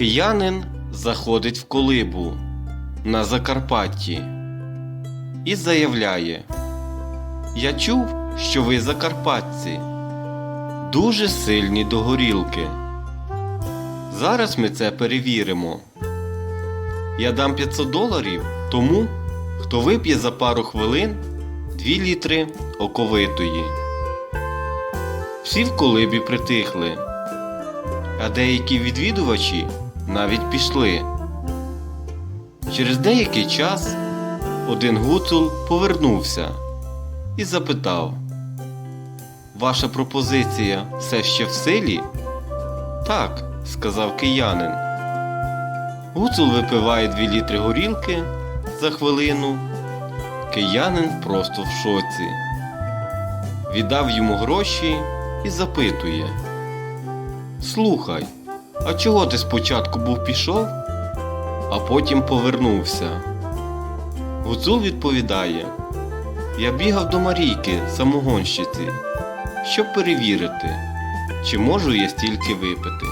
Киянин заходить в колибу на Закарпатті і заявляє: Я чув, що ви закарпатці, дуже сильні до горілки. Зараз ми це перевіримо. Я дам 500 доларів тому, хто вип'є за пару хвилин 2 літри оковитої. Всі в колибі притихли, а деякі відвідувачі навіть пішли. Через деякий час один гуцул повернувся і запитав: Ваша пропозиція все ще в силі? Так, сказав киянин. Гуцул випиває 2 літри горілки за хвилину. Киянин просто в шоці. Віддав йому гроші і запитує. Слухай, а чого ти спочатку був пішов, а потім повернувся? Гуцул відповідає: Я бігав до Марійки, самогонщиці, щоб перевірити, чи можу я стільки випити.